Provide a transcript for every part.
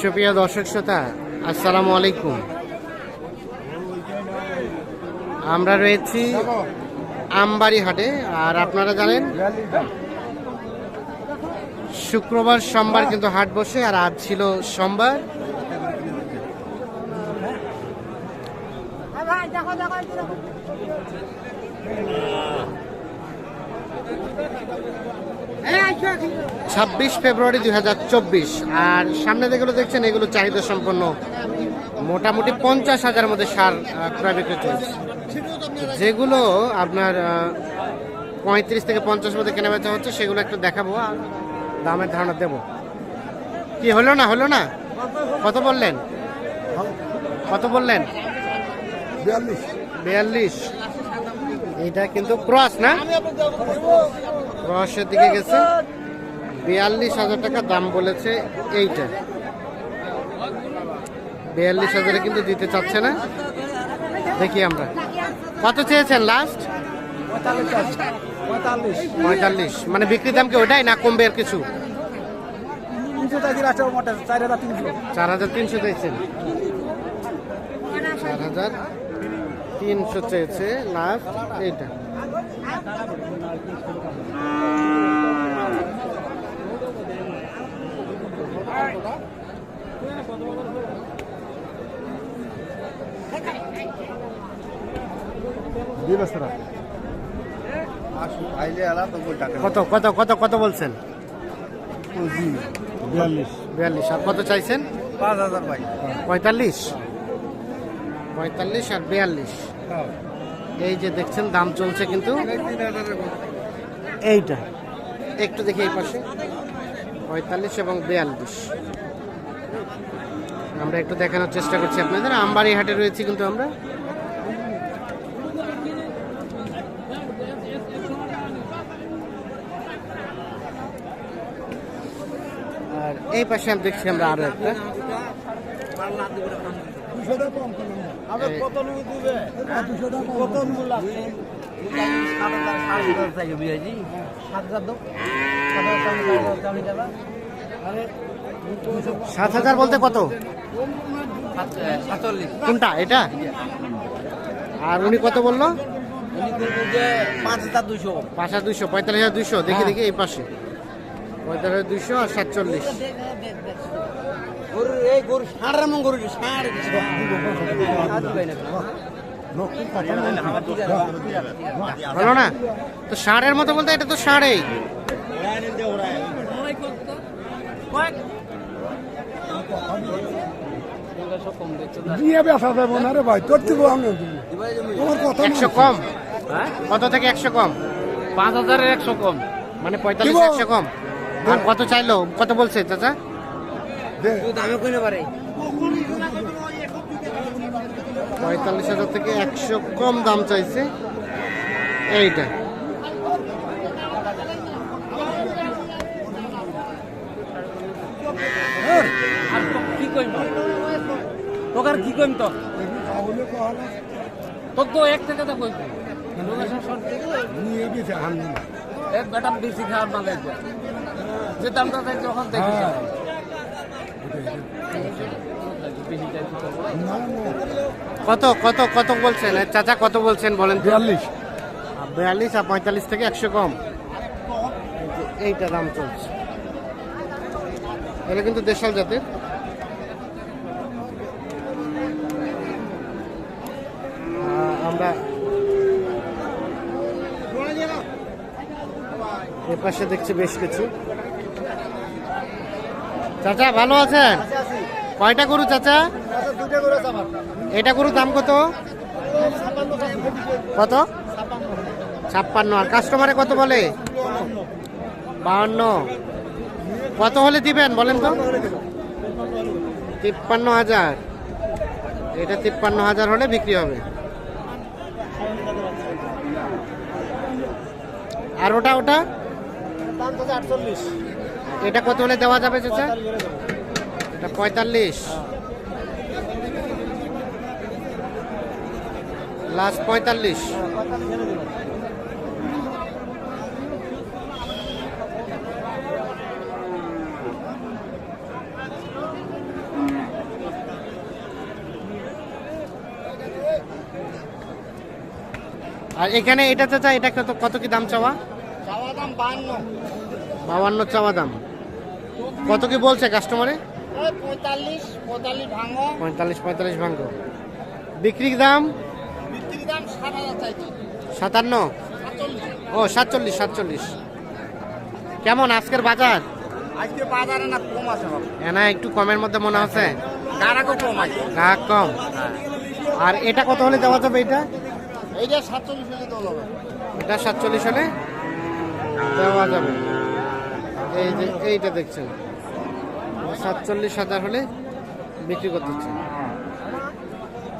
সুপ্রিয় দর্শক শ্রোতা, আসসালামু আলাইকুম। আমরা রয়েছি আমবাড়ি হাটে, আর আপনারা জানেন, শুক্রবার সোমবার কিন্তু হাট বসে, আর আজ ছিল সোমবার। দেখো দেখো দেখো ছাব্বিশ ফেব্রুয়ারি দু হাজার চব্বিশ। আর সামনে যেগুলো দেখছেন এগুলো চাহিদা সম্পন্ন মোটামুটি পঞ্চাশ হাজার মধ্যে সার ক্রয় বিক্রয় চলছে। যেগুলো আপনার পঁয়ত্রিশ থেকে পঞ্চাশ মধ্যে কেনা বেচা হচ্ছে সেগুলো একটু দেখাবো আর দামের ধারণা দেবো। কি হলো না হলো না? কত বললেন? কত বললেন? বিয়াল্লিশ। বিয়াল্লিশ। এটা কিন্তু ক্রস না? ক্রসের দিকে গেছে বিয়াল্লিশ হাজার টাকা দাম বলেছে এইটা। বিয়াল্লিশ হাজারে কিন্তু দিতে চাচ্ছে না। দেখি আমরা। কত চেয়েছেন লাস্ট পঁয়তাল্লিশ। মানে বিক্রি দাম কি ওটাই না কমবে আর কিছু? চার হাজার তিনশো চেয়েছেন চার হাজার তিনশো চেয়েছে লাস্ট এইটা দিয়ে ব্যস্ত রাখ কত কত কত কত বলছেন? বিয়াল্লিশ। বিয়াল্লিশ। আর কত চাইছেন? পাঁচ হাজার ভাই। পঁয়তাল্লিশ। পঁয়তাল্লিশ আর বিয়াল্লিশ। এই যে দেখছেন দাম চলছে কিন্তু এইটা। একটু দেখি এই পাশে। পঁয়তাল্লিশ এবং বিয়াল্লিশ। আমরা একটু দেখানোর চেষ্টা করছি আপনাদের। আমবাড়ি হাটে রয়েছি কিন্তু আমরা। আর এই পাশে আমি দেখছি আমরা আরও একটা। কত সাত হাজার বলতে কত? কোনটা? এটা? আর উনি কত বলল? পাঁচ হাজার দুশো পাঁচ হাজার দুইশো, পঁয়তাল্লিশ হাজার দুইশো। দেখি দেখি, এই পাশে। পঁয়তাল্লিশ হাজার আর সাতচল্লিশ। গরু এই গরু ষাঁড় এমন গরু না? তো ষাঁড়ের মতো বলতে এটা তো ষাঁড়েই না রে ভাই তোর আমি তোমার কথা একশো কম। কত থেকে একশো কম? পাঁচ হাজারের একশো কম। মানে পঁয়তাল্লিশ একশো কম। আর কত চাইলো? কত বলছে চাচা? দামে কইলে পারে। পঁয়তাল্লিশ হাজার থেকে একশো কম দাম চাইছে। এইটা আর তো কি কইম? তোকে আর কি কইম তো? তোর তো এক থেকে তো কইব। নিয়ে গেছে আমি এক বেটা বেশি খাওয়ার মালে যে দামটা দেয় যখন দেখি হ্যাঁ। কত কত কত বলছেন? চাচা কত বলছেন বলেন বিয়াল্লিশ। বিয়াল্লিশ আর পঁয়তাল্লিশ থেকে একশো কম। এই এইটা দাম চলছে। এটা কিন্তু দেশাল জাতের আহ, আমরা এ পাশে দেখছি বেশ কিছু। চাচা ভালো আছেন? কয়টা গরু চাচা? এটা গরুর দাম কত? কত? ছাপ্পান্ন। আর কাস্টমারে কত বলে? বাহান্ন কত হলে দিবেন বলেন তো? তিপ্পান্ন হাজার। এটা তিপ্পান্ন হাজার হলে বিক্রি হবে। আর ওটা ওটা? এটা কত হলে দেওয়া যাবে এটা পঁয়তাল্লিশ। লাস্ট পঁয়তাল্লিশ। আর এখানে এটা চাচা এটা কত কি দাম চাওয়া? চাওয়া দাম বান্ন। বাউান্ন চাওয়া দাম। কত কি বলছে কাস্টমারে পঁয়তাল্লিশ পঁয়তাল্লিশ ভাঙো। পঁয়তাল্লিশ পঁয়তাল্লিশ ভাঙ্গ বিক্রির দাম? সাতান্ন? ও সাতচল্লিশ সাতচল্লিশ। কেমন আজকের বাজার? আজকে বাজারে না কম আছে বাবু একটু কমের মধ্যে মনে হচ্ছে? গাড়াকও কম আছে। গ্রাহক কম। আর এটা কত হলে দেওয়া যাবে এটা? এইটা সাতচল্লিশ হলে তো হবে এটা সাতচল্লিশ হলে দেওয়া যাবে। এই যে, এইটা দেখছেন। সাতচল্লিশ হাজার হলে বিক্রি করতে হচ্ছে।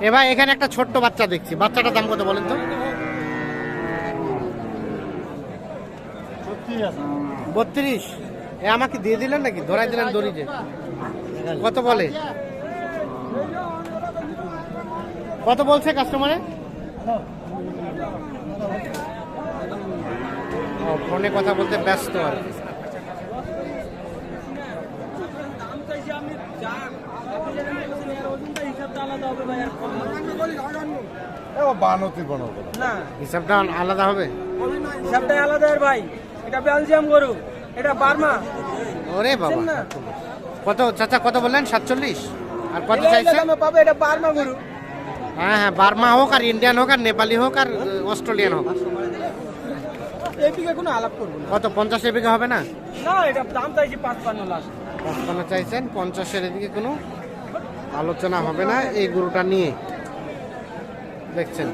এবার এখানে একটা ছোট্ট বাচ্চা দেখছি। বাচ্চাটার দাম কত বলেন তো? বত্রিশ। এ আমাকে দিয়ে দিলেন নাকি? ধরাই দিলেন দড়িতে। কত বলে? কত বলছে কাস্টমারে ফোনে কথা বলতে ব্যস্ত আর না। হিসাবটা আলাদা হবে? হিসাবটাই আলাদা এর ভাই। এটা বেলজিয়াম গরু এটা বার্মা। ওরে বাবা? কত চাচা কত বললেন? সাতচল্লিশ? আর কত এই চাইছে পাবে এটা বার্মা গরু। হ্যাঁ হ্যাঁ বার্মা হোক আর ইন্ডিয়ান হোক আর নেপালি হোক আর অস্ট্রেলিয়ান হোক। কোনো আলাপ করব না। কত পঞ্চাশের দিকে হবে না? না এটা দাম চাইছি চাইছেন পঞ্চাশের এদিকে কোনো আলোচনা হবে না এই গরুটা নিয়ে। দেখছেন?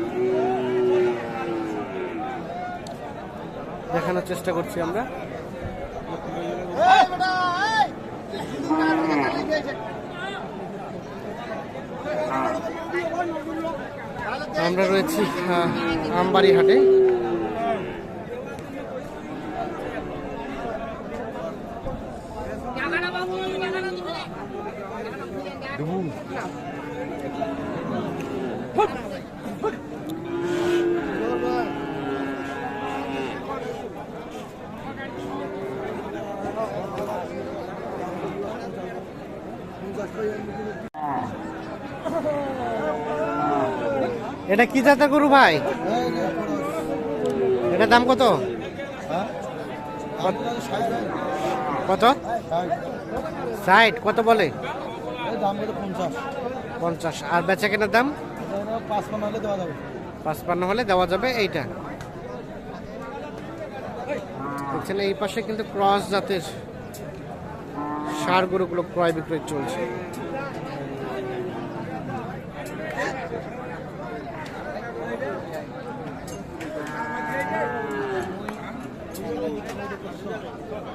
দেখানোর চেষ্টা করছি আমরা। আমরা রয়েছি আমবাড়ি হাটে এটা কি জাতের গরু ভাই? এটার দাম কত? কত- ষাট। কত বলে? পঞ্চাশ। আর বেচা কেনার দাম? পাঁচ পান্ন হলে দেওয়া যাবে পাঁচপান্ন হলে দেওয়া যাবে এইটা। এই পাশে কিন্তু ক্রস জাতের সার গরুগুলো ক্রয় বিক্রয় চলছে।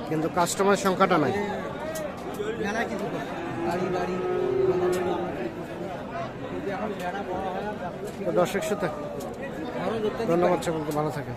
কিন্তু কাস্টমার সংখ্যাটা নাই। দর্শক শ্রোতা, ধন্যবাদ সকলকে, ভালো থাকেন।